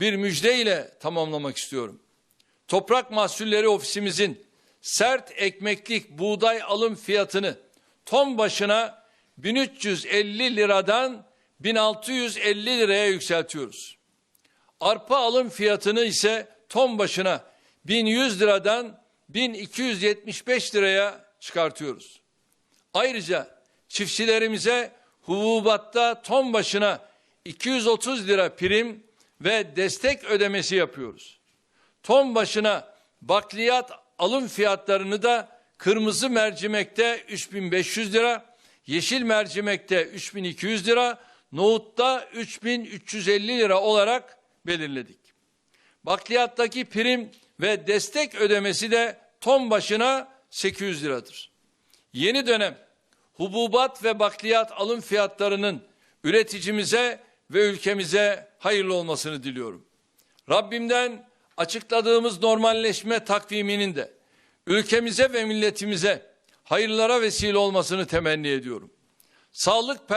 bir müjde ile tamamlamak istiyorum. Toprak Mahsulleri Ofisimizin sert ekmeklik buğday alım fiyatını ton başına 1350 liradan 1650 liraya yükseltiyoruz. Arpa alım fiyatını ise ton başına 1100 liradan 1275 liraya çıkartıyoruz. Ayrıca çiftçilerimize hububatta ton başına 230 lira prim ve destek ödemesi yapıyoruz. Ton başına bakliyat alım fiyatlarını da kırmızı mercimekte 3500 lira, yeşil mercimekte 3200 lira, nohutta 3350 lira olarak belirledik. Bakliyattaki prim ve destek ödemesi de ton başına 800 liradır. Yeni dönem hububat ve bakliyat alım fiyatlarının üreticimize ve ülkemize hayırlı olmasını diliyorum. Rabbimden açıkladığımız normalleşme takviminin de ülkemize ve milletimize hayırlara vesile olmasını temenni ediyorum. Sağlık personeli